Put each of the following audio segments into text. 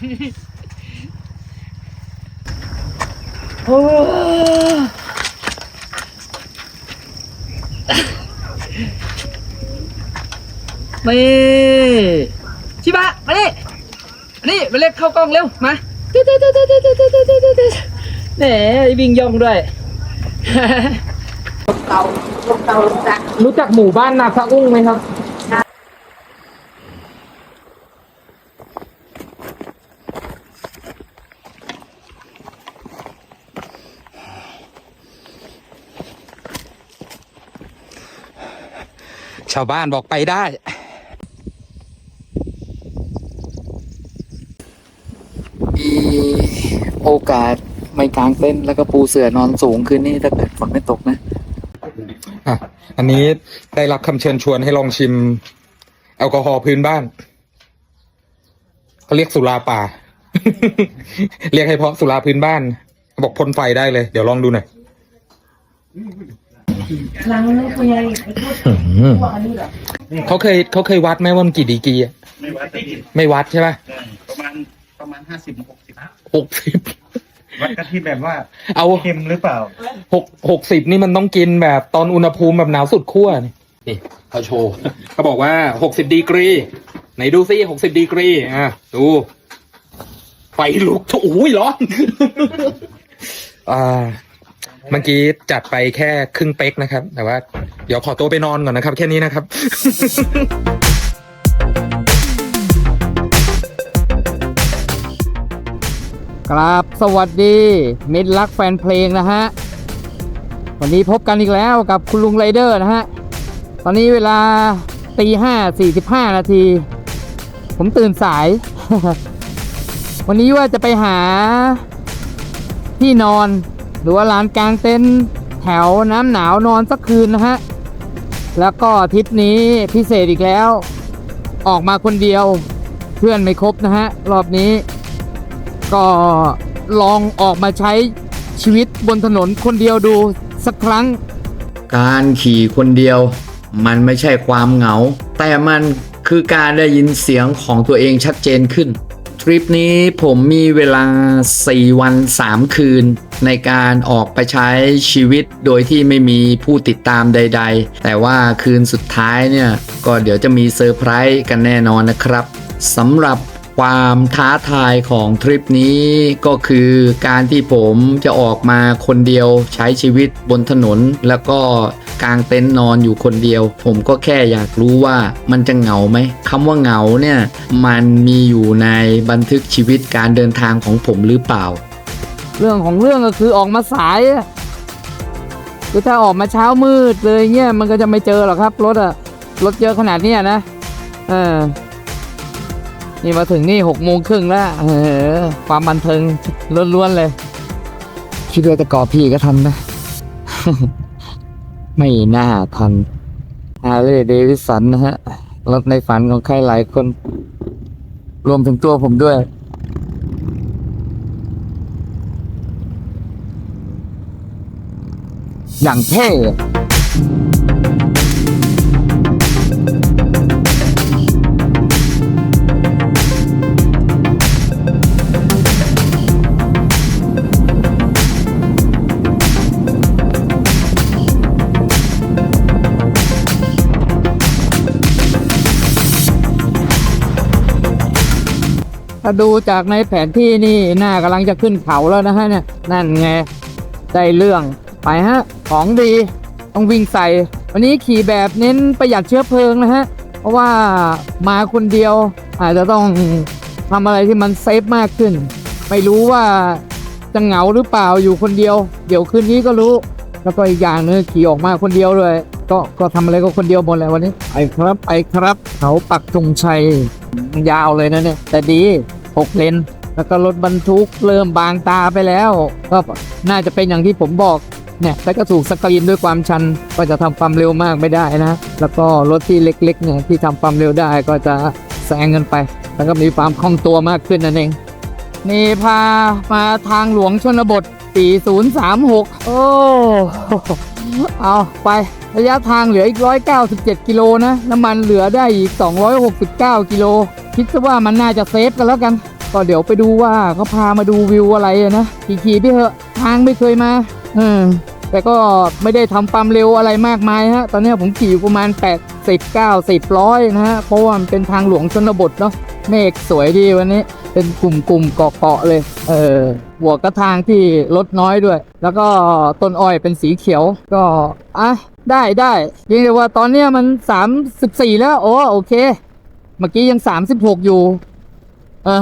โอ้นี่ชิบะมาดิมาดิมาเล็กเข้ากล้องเร็ว มาตึ๊ดตึ๊ดตึ๊ดตึ๊ดตึ๊ดตึ๊ดตึ๊ดตึ๊ดตึ๊ดแหมวิ่งย่องด้วยเก่าลูกเก่ารู้จักหมู่บ้านนาซาอุ้งไหมครับาวบ้านบอกไปได้ มีโอกาสไม่กางเต็นท์แล้วก็ปูเสื่อนอนสูงคืนนี้ถ้าเกิดฝนไม่ตกนะอะอันนี้ได้รับคำเชิญชวนให้ลองชิม แอลกอฮอล์พื้นบ้านเขาเรียกสุราป่า เรียกให้เพราะสุราพื้นบ้านเขาบอกพ่นไฟได้เลย เดี๋ยวลองดูหน่อย หลังคุณยายพวกอันนี้เหรอเขาเคยเขาเคยวัดไหมว่ามันกี่ดีกรีอะไม่วัดได้กินไม่วัดใช่ปะประมาณประมาณห้าสิบหกสิบหกสิบวัดกันที่แบบว่าเอาเค็มหรือเปล่าหกหกสิบนี่มันต้องกินแบบตอนอุณหภูมิแบบหนาวสุดขั้วนี่นี่เขาโชว์เขาบอกว่าหกสิบดีกรี ไหนดูซิหกสิบดีกรีอะดูไฟลุกโอ้ยร้อนอ่า เมื่อกี้จัดไปแค่ครึ่งเป๊กนะครับ แต่ว่า เดี๋ยวขอตัวไปนอนก่อนนะครับ แค่นี้นะครับ กราบสวัสดี มิตรรักแฟนเพลงนะฮะ วันนี้พบกันอีกแล้วกับคุณลุงไรเดอร์นะฮะ ตอนนี้เวลาตีห้าสี่สิบห้านาที ผมตื่นสาย วันนี้ว่าจะไปหาที่นอน หรือว่าลานกลางเต็นท์แถวน้ำหนาวนอนสักคืนนะฮะ แล้วก็ทริปนี้พิเศษอีกแล้ว ออกมาคนเดียวเพื่อนไม่ครบนะฮะ รอบนี้ ก็ลองออกมาใช้ชีวิตบนถนนคนเดียวดูสักครั้ง การขี่คนเดียว มันไม่ใช่ความเหงา แต่มันคือการได้ยินเสียงของตัวเองชัดเจนขึ้น ทริปนี้ผมมีเวลา 4 วัน 3 คืน ในการออกไปใช้ชีวิตโดยที่ไม่มีผู้ติดตามใด ๆ แต่ว่าคืนสุดท้ายเนี่ย ก็เดี๋ยวจะมีเซอร์ไพรส์กันแน่นอนนะครับสำหรับ ความท้าทายของทริปนี้ก็คือการที่ผมจะออกมาคนเดียวใช้ชีวิตบนถนน แล้วก็กางเต็นท์นอนอยู่คนเดียว ผมก็แค่อยากรู้ว่ามันจะเหงาไหมคำว่าเหงาเนี่ย มันมีอยู่ในบันทึกชีวิตการเดินทางของผมหรือเปล่า เรื่องของเรื่องก็คือออกมาสายคือถ้าออกมาเช้ามืดเลยเงี้ยมันก็จะไม่เจอหรอกครับรถอะรถเยอะขนาดเนี้ยนะเออ นี่มาถึงนี่หกโมงครึ่งแล้วเออความบันเทิงล้วนๆเลยคิดว่าจะก่อพี่ก็ทันนะ ไม่น่าทันฮาร์เลย์เดวิสันนะฮะ รถในฝันของใครหลายคน รวมถึงตัวผมด้วย อย่างเท่าดูจากในแผนที่นี่หน้ากำลังจะขึ้นเขาแล้วนะฮะเนี่ยนั่นไงได้เรื่องไปฮะของดีต้องวิ่งใส่ วันนี้ขี่แบบเน้นประหยัดเชื้อเพลิงนะฮะเพราะว่ามาคนเดียว อาจจะต้องทำอะไรที่มันเซฟมากขึ้น ไม่รู้ว่าจะเหงาหรือเปล่าอยู่คนเดียว เดี๋ยวคืนนี้ก็รู้ แล้วก็อีกอย่างหนึงขี่ออกมาคนเดียวเลยก็ก็ทำอะไรก็คนเดียวหมดเลยวันนี้ไปครับไปครับเขาปักธงชัยยาวเลยนะเนี่ยแต่ดี หกเลน แล้วก็รถบรรทุกเริ่มบางตาไปแล้ว ก็น่าจะเป็นอย่างที่ผมบอกเนี่ยแต่ก็ถูกสกรีนด้วยความชันก็จะทำความเร็วมากไม่ได้นะ แล้วก็รถที่เล็กๆเนี่ยที่ทำความเร็วได้ก็จะแซงกันไป แล้วก็มีความคล่องตัวมากขึ้นนั่นเอง นี่พามาทางหลวงชนบท 4036 โอ้ เอาไป ระยะทางเหลืออีก 197 กิโลนะ น้ำมันเหลือได้อีก 269 กิโล คิดซะว่ามันน่าจะเซฟกันแล้วกันก็เดี๋ยวไปดูว่าเขาพามาดูวิวอะไรนะขี่ๆไปเถอะทางไม่เคยมาเออแต่ก็ไม่ได้ทำความเร็วอะไรมากมายฮะ ตอนนี้ผมขี่อยู่ประมาณ 80 90ร้อยนะฮะ เพราะว่ามันเป็นทางหลวงชนบทเนาะ เมฆสวยดีวันนี้ เป็นกลุ่มๆเกาะเกาะๆเลย เออหัวกระทางที่ลดน้อยด้วย แล้วก็ต้นอ้อยเป็นสีเขียว ก็ อะได้ได้เพียงแต่ว่าตอนเนี้ยมันสามสิบสี่แล้ว โอ้โอเค เมื่อกี้ยังสามสิบหกอยู่ เออ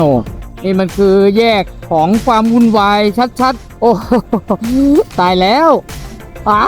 โนี่มันคือแยกของความวุ่นวายชัดๆ โอ้ตายแล้วอ้า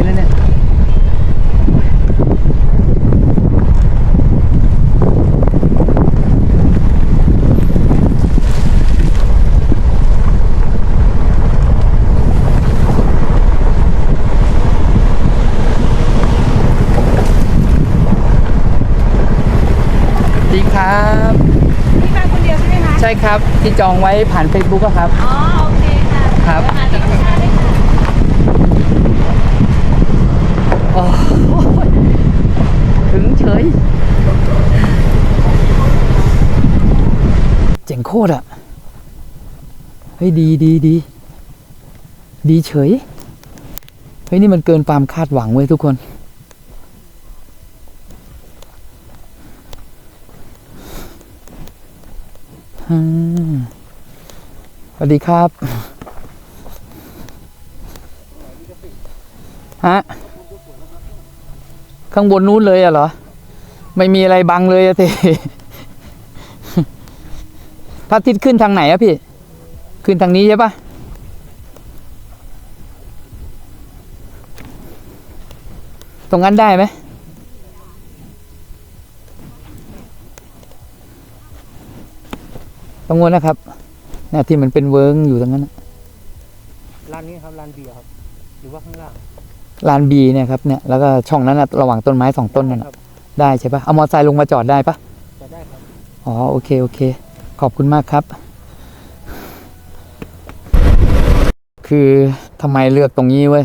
ยนะเนี่ยดีครับพี่มาคนเดียวใช่ไหมคะ ใช่ครับที่จองไว้ผ่าน Facebook ครับ อ๋อ โอเคค่ะครับ ถึงเฉย เจ๋งโคตรอะ เฮ้ย ดีดีดี ดีเฉย เฮ้ย นี่มันเกินความคาดหวังเว้ยทุกคนอืมสวัสดีครับ ฮะ ข้างบนนู้นเลยอะเหรอ ไม่มีอะไรบังเลยอะสิพระอาทิตย์ขึ้นทางไหนอะพี่ ขึ้นทางนี้ใช่ปะตรงนั้นได้ไหมตรงนู้นนะครับเนี่ยที่มันเป็นเวิร์งอยู่ตรงนั้นน่ะร้านนี้ครับร้านเบียร์ครับ หรือว่าข้างล่าง ลานบีเนี่ยครับเนี่ยแล้วก็ช่องนั้นนะระหว่างต้นไม้สองต้นนั่นน่ะได้ใช่ปะเอามอเตอร์ไซค์ลงมาจอดได้ปะจะได้ครับอ๋อโอเคโอเค ขอบคุณมากครับ คือทำไมเลือกตรงนี้เว้ย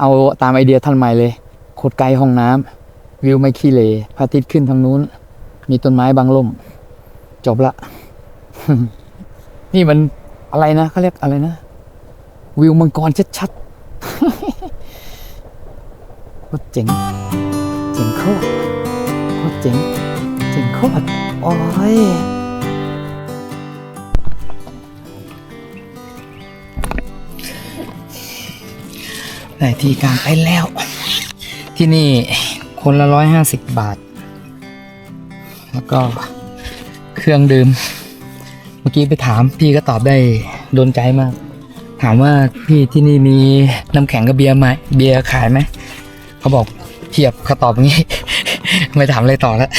เอาตามไอเดียท่านใหม่เลยโคตรไกลห้องน้ำวิวไม่ขี้เลพระอาทิตย์ขึ้นทางนู้น มีต้นไม้บางล่ม จบละ นี่มันอะไรนะเขาเรียกอะไรนะ วิวมังกรชัดๆโค ตรเจ๋ง เจ๋งโคตรโคตรเจ๋ง เจ๋งโคตรโอ้ยได้ที่กางไปแล้ว ที่นี่คนละร้อยห้าสิบบาท แล้วก็เครื่องดื่ม เมื่อกี้ไปถามพี่ก็ตอบได้โดนใจมาก ถามว่าพี่ที่นี่มีน้ำแข็งกับเบียร์ไหมเบียร์ขายไหม เขาบอกเทียบเขาตอบอย่างนี้ ไม่ถามอะไรต่อแล้ว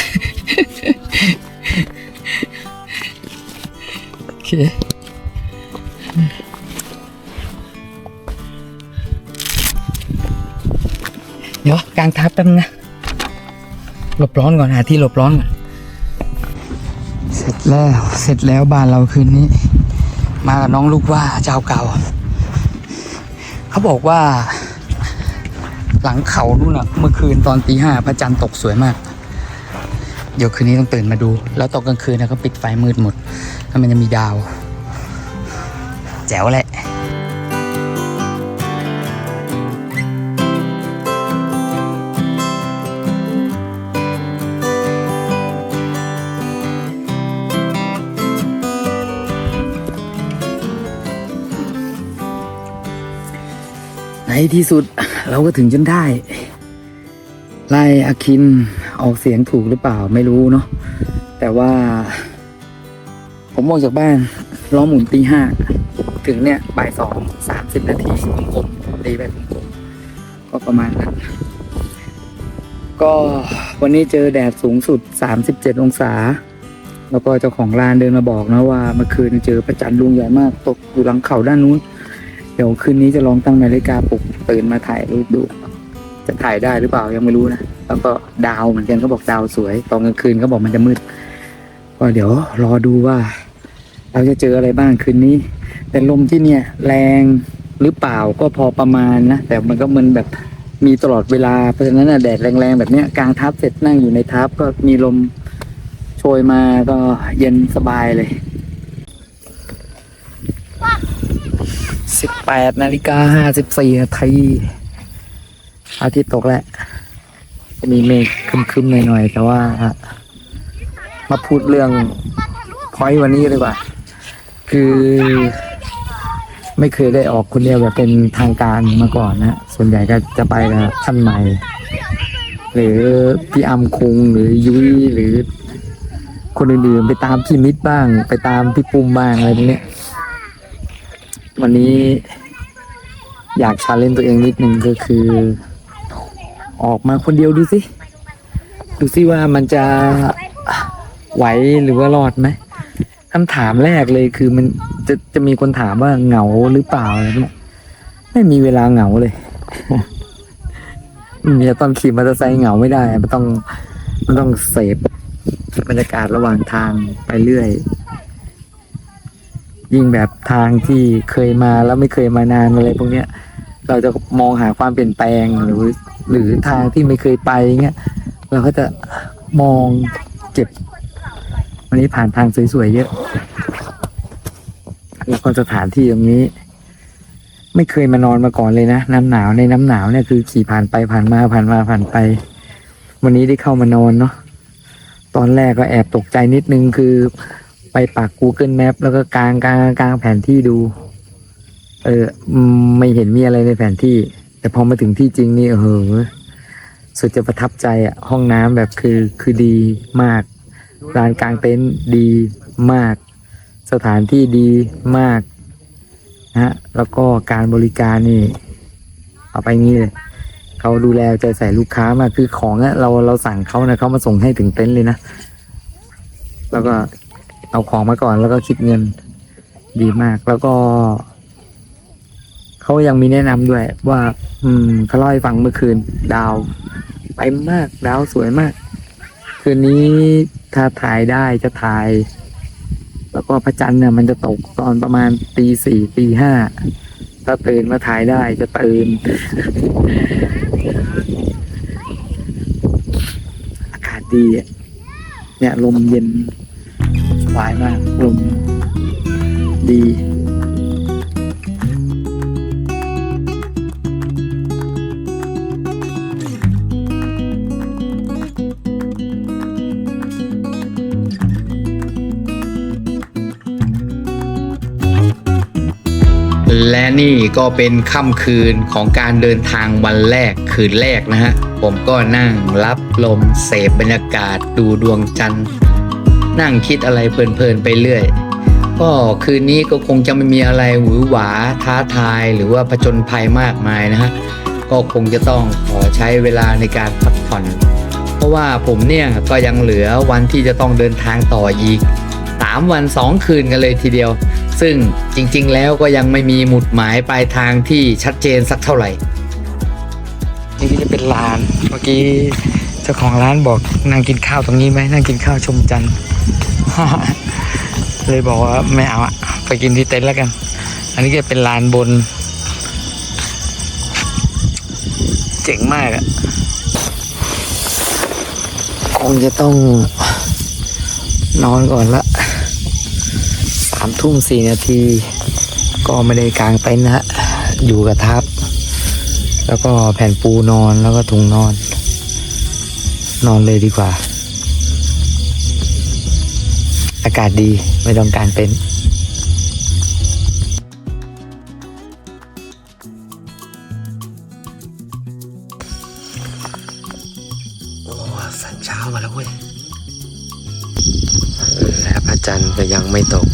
โอเคเดี๋ยวกลางทับแป๊บนึงนะหลบร้อนก่อนหาที่หลบร้อนก่อนเสร็จแล้วเสร็จแล้วบ้านเราคืนนี้ มากับน้องลูกว่าเจ้าเก่า เขาบอกว่า หลังเขานู่นอะเมื่อคืนตอนตีห้าพระจันทร์ตกสวยมาก เดี๋ยวคืนนี้ต้องตื่นมาดู แล้วตอนกลางคืนนะก็ปิดไฟมืดหมดแล้วมันจะมีดาว แจ๋วแหละ ในที่สุดเราก็ถึงจนได้ ไล่อาคินออกเสียงถูกหรือเปล่าไม่รู้เนาะแต่ว่า ผมออกจากบ้านล้อหมุนตีห้าถึงเนี่ยบ่ายสองสามสิบนาทีผมตีไปผมก็ประมาณนั้นก็วันนี้เจอแดดสูงสุด 37 องศา แล้วก็เจ้าของร้านเดินมาบอกนะว่าเมื่อคืนเจอพระจันทร์ดวงใหญ่มากตกอยู่หลังเขาด้านนู้น เดี๋ยวคืนนี้จะลองตั้งนาฬิกาปลุกตื่นมาถ่ายรูปดู จะถ่ายได้หรือเปล่ายังไม่รู้นะแล้วก็ดาวเหมือนกันเขาบอกดาวสวย ตอนกลางคืนเขาบอกมันจะมืดก็เดี๋ยวรอดูว่า เราจะเจออะไรบ้างคืนนี้ แต่ลมที่เนี่ย แรงหรือเปล่าก็พอประมาณนะแต่มันก็มันแบบมีตลอดเวลาเพราะฉะนั้นนะแดดแรงๆแบบเนี้ยกลางทับเสร็จนั่งอยู่ในทับก็มีลมโชยมาก็เย็นสบายเลย สิบแปดนาฬิกาห้าสิบสี่นาทีอาทิตย์ตกแล้วจะมีเมฆคึมๆหน่อยๆแต่ว่า มาพูดเรื่องพอยวันนี้ดีกว่า คือไม่เคยได้ออกคนเดียวแบบเป็นทางการมาก่อนนะส่วนใหญ่ก็จะไปกับท่านใหม่ หรือพี่อัมคุงหรือยุ้ยหรือ คนอื่นๆไปตามพี่มิตรบ้าง ไปตามพี่ปุ้มบ้างอะไรพวกนี้ วันนี้อยากชาเลนตัวเองนิดนึงก็คือ ออกมาคนเดียวดูสิ ดูสิว่ามันจะไหวหรือว่ารอดไหมคำถามแรกเลยคือมันจะจะมีคนถามว่าเหงาหรือเปล่าไรเนี่ยไม่มีเวลาเหงาเลยมีตอนขี่มอเตอร์ไซค์เหงาไม่ได้ มันต้องมันต้องเสพบรรยากาศระหว่างทางไปเรื่อย ยิ่งแบบทางที่เคยมาแล้วไม่เคยมานานอะไรพวกเนี้ย เราจะมองหาความเปลี่ยนแปลงหรือ หรือทางที่ไม่เคยไปเงี้ยเราก็จะมองเก็บ วันนี้ผ่านทางสวยๆเยอะแล้วก็สถานที่ตรงนี้ ไม่เคยมานอนมาก่อนเลยนะน้ำหนาวในน้ำหนาวเนี่ยคือขี่ผ่านไปผ่านมาผ่านมาผ่านไป วันนี้ได้เข้ามานอนเนาะตอนแรกก็แอบตกใจนิดนึงคือ ไปปัก Google Map แล้วก็กางกางกางแผนที่ดู เออไม่เห็นมีอะไรในแผนที่ แต่พอมาถึงที่จริงนี่เออสุดจะประทับใจอะห้องน้ำแบบคือคือดีมากลานกลางเต็นท์ดีมาก สถานที่ดีมากนะฮะแล้วก็การบริการนี่ เอาไปงี้เลยเขาดูแลใจใส่ลูกค้ามากคือของอะเราเราสั่งเขานะเขามาส่งให้ถึงเต็นท์เลยนะแล้วก็ เอาของมาก่อนแล้วก็คิดเงินดีมาก แล้วก็เขายังมีแนะนำด้วย ว่า อืมเขาเล่าให้ฟังเมื่อคืน ดาวไปมาก ดาวสวยมาก คืนนี้ถ้าถ่ายได้จะถ่าย แล้วก็พระจันทร์เนี่ยมันจะตกตอนประมาณตีสี่ตีห้าถ้าตื่นมาถ่ายได้จะตื่น อากาศดีเนี่ยลมเย็น สบายมากลมดีและนี่ก็เป็นค่ำคืนของการเดินทางวันแรกคืนแรกนะฮะ ผมก็นั่งรับลมเสพบรรยากาศดูดวงจันทร์ นั่งคิดอะไรเพลินๆไปเรื่อยก็คืนนี้ก็คงจะไม่มีอะไรหวือหวาท้าทายหรือว่าผจญภัยมากมายนะฮะก็คงจะต้องขอใช้เวลาในการพักผ่อน เพราะว่าผมเนี่ยก็ยังเหลือวันที่จะต้องเดินทางต่ออีก 3 วัน 2 คืนกันเลยทีเดียว ซึ่งจริงๆแล้วก็ยังไม่มีหมุดหมายปลายทางที่ชัดเจนสักเท่าไหร่ นี่ก็จะเป็นร้านเมื่อกี้ เจ้าของร้านบอกนั่งกินข้าวตรงนี้ไหมนั่งกินข้าวชมจันทร์เลยบอกว่าไม่เอาอะไปกินที่เต็นท์แล้วกัน อันนี้ก็เป็นลานบน เจ๋งมากอะคงจะต้องนอนก่อนละสามทุ่มสี่นาที ก็ไม่ได้กลางเต็นท์นะฮะอยู่กับทับ แล้วก็แผ่นปูนอนแล้วก็ถุงนอน นอนเลยดีกว่า อากาศดีไม่ต้องการเป็นท์โอ้สันเช้ามาแล้วเว้ยและพระจันทร์ก็ยังไม่ตก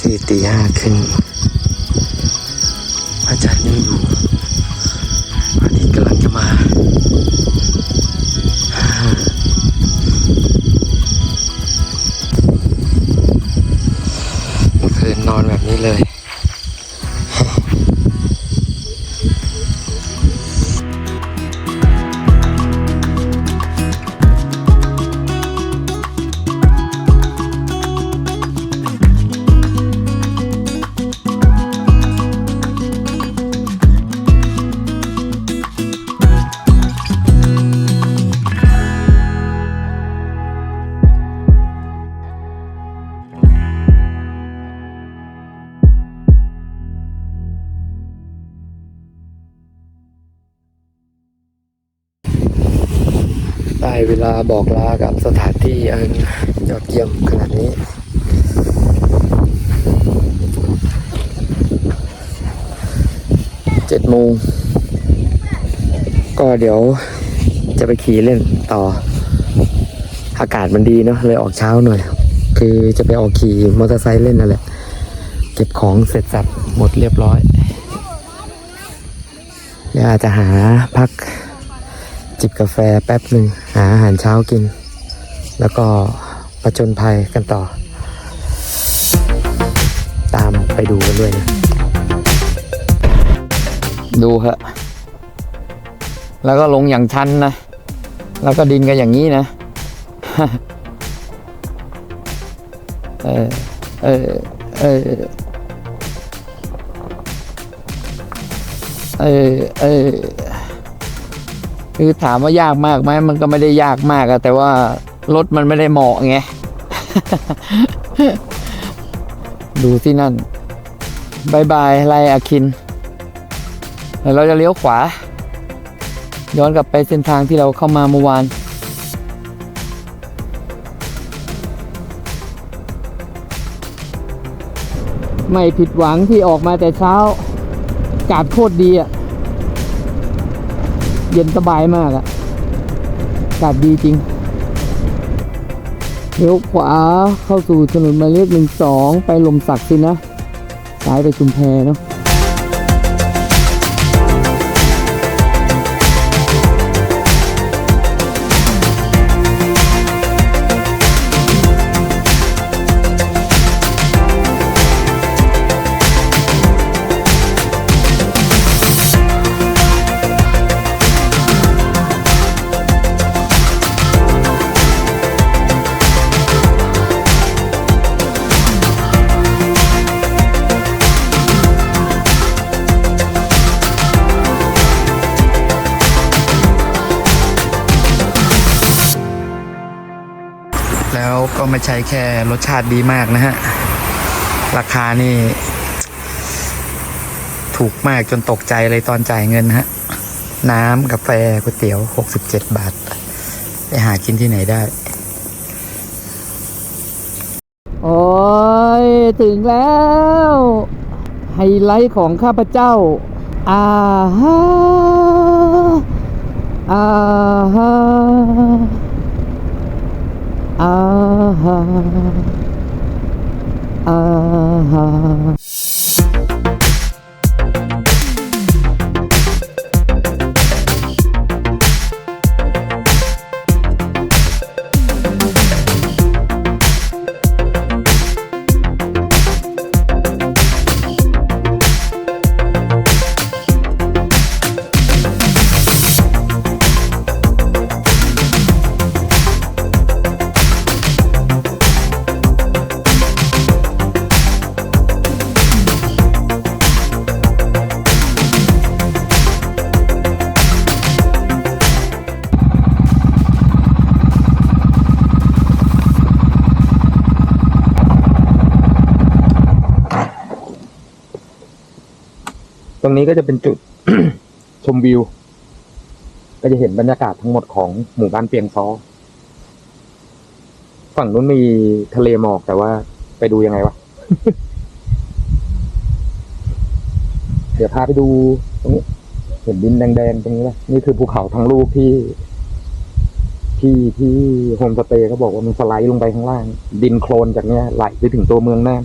ที่ตีห้าขึ้นพระจันทร์ยังอยู่ ได้เวลาบอกลากับสถานที่อันยอดเยี่ยมขนาดนี้ เจ็ดโมง ก็เดี๋ยวจะไปขี่เล่นต่อ อากาศมันดีเนาะเลยออกเช้าหน่อย คือจะไปออกขี่มอเตอร์ไซค์เล่นนั่นแหละ เก็บของเสร็จสับหมดเรียบร้อยเดี๋ยวอาจจะหาพัก จิบกาแฟแป๊บหนึ่งหาอาหารเช้ากิน แล้วก็ประจนภัยกันต่อ ตามไปดูกันด้วยนะดูฮะแล้วก็ลงอย่างชันนะ แล้วก็ดินกันอย่างนี้นะเออเออเออเออเออ คือถามว่ายากมากไหมมันก็ไม่ได้ยากมากอะแต่ว่ารถมันไม่ได้เหมาะไง ดูที่นั่นบายบายไลอาคิน เราจะเลี้ยวขวา ย้อนกลับไปเส้นทางที่เราเข้ามาเมื่อวานไม่ผิดหวังที่ออกมาแต่เช้าอากาศโคตรดีอะ เย็นสบายมากอะอากาศดีจริงเลี้ยวขวาเข้าสู่ถนนหมายเลขหนึ่งสองไปลมสักสินะซ้ายไปชุมแพเนาะ ใช่แค่รสชาติดีมากนะฮะ ราคานี่ ถูกมากจนตกใจเลยตอนจ่ายเงินฮะ น้ำกาแฟก๋วยเตี๋ยว 67 บาท ไปหากินที่ไหนได้ โอ้ย ถึงแล้ว ไฮไลท์ของข้าพเจ้า อาฮาอาฮา อา ตรงนี้ก็จะเป็นจุด ชมวิว ก็จะเห็นบรรยากาศทั้งหมดของหมู่บ้านเปียงซอ ฝั่งนู้นมีทะเลหมอกแต่ว่าไปดูยังไงวะ เดี๋ยวพาไปดูตรงนี้ เห็นดินแดงๆตรงนี้ไหมนี่คือภูเขาทั้งลูกที่ ที่ที่โฮมสเตย์เขาบอกว่ามันสไลด์ลงไปข้างล่าง ดินโคลนจากเนี้ยไหลไปถึงตัวเมืองแน่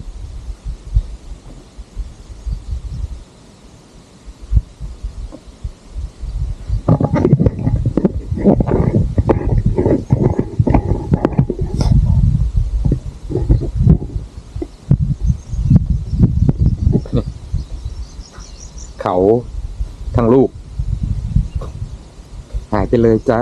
เขาทั้งลูก หายไปเลยจ้า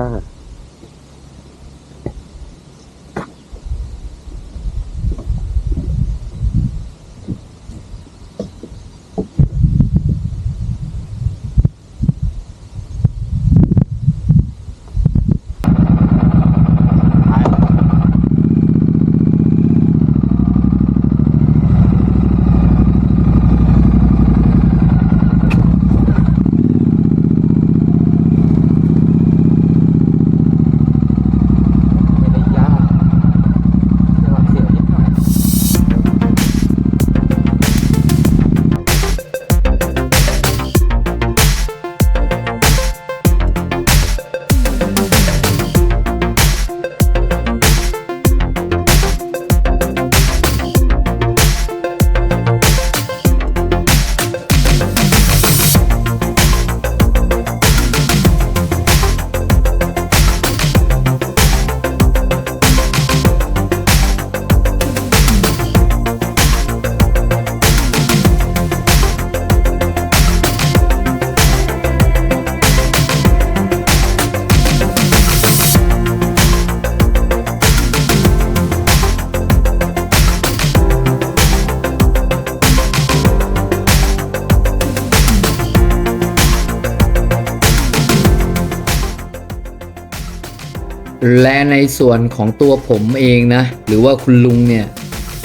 และในส่วนของตัวผมเองนะ หรือว่าคุณลุงเนี่ย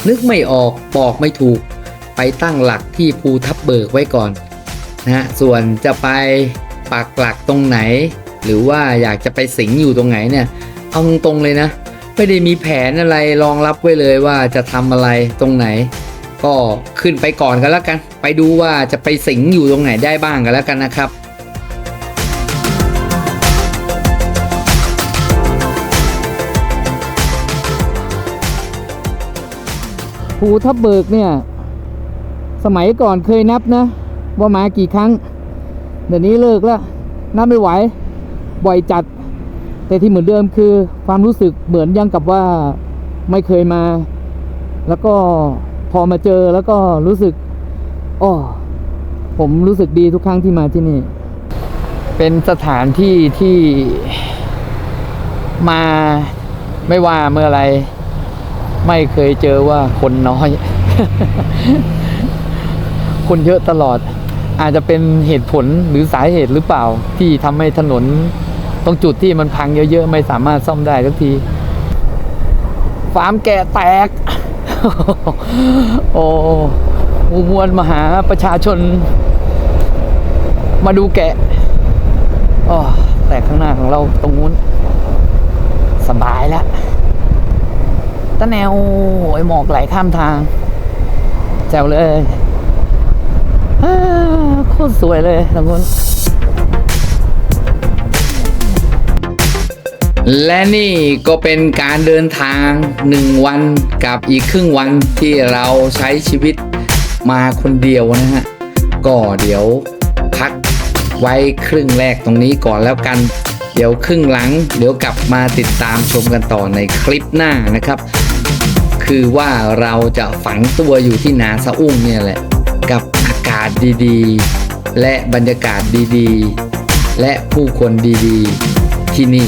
นึกไม่ออกบอกไม่ถูก ไปตั้งหลักที่ภูทับเบิกไว้ก่อนนะส่วนจะไปปักหลักตรงไหน หรือว่าอยากจะไปสิงอยู่ตรงไหนเนี่ยเอาตรงๆเลยนะ ไม่ได้มีแผนอะไรรองรับไว้เลยว่าจะทำอะไรตรงไหน ก็ขึ้นไปก่อนกันแล้วกัน ไปดูว่าจะไปสิงอยู่ตรงไหนได้บ้างกันแล้วกันนะครับ ภูทับเบิกเนี่ย สมัยก่อนเคยนับนะ ว่ามากี่ครั้ง เดี๋ยวนี้เลิกแล้วนับไม่ไหว บ่อยจัด แต่ที่เหมือนเดิมคือความรู้สึกเหมือนยังกับว่าไม่เคยมา แล้วก็พอมาเจอแล้วก็รู้สึกอ๋อผมรู้สึกดีทุกครั้งที่มาที่นี่ เป็นสถานที่ที่มาไม่ว่าเมื่อไร ไม่เคยเจอว่าคนน้อย คนเยอะตลอด อาจจะเป็นเหตุผลหรือสาเหตุหรือเปล่า ที่ทำให้ถนน ตรงจุดที่มันพังเยอะๆ ไม่สามารถซ่อมได้สักทีฟาร์มแกะแตก โอ้มูมวลมหาประชาชน มาดูแกะอ๋อแต่ข้างหน้าของเราตรงนู้น สบายแล้ว ตะแนวไอหมอกไหลข้ามทาง แจ๋วเลยโคตรสวยเลยตรงนู้นและนี่ก็เป็นการเดินทาง 1 วันกับอีกครึ่งวันที่เราใช้ชีวิตมาคนเดียวนะฮะ ก็เดี๋ยวพักไว้ครึ่งแรกตรงนี้ก่อนแล้วกัน เดี๋ยวครึ่งหลัง เดี๋ยวกลับมาติดตามชมกันต่อในคลิปหน้านะครับ คือว่าเราจะฝังตัวอยู่ที่นาสะอุ้งเนี่ยแหละ กับอากาศดีๆ และบรรยากาศดีๆ และผู้คนดีๆ ที่นี่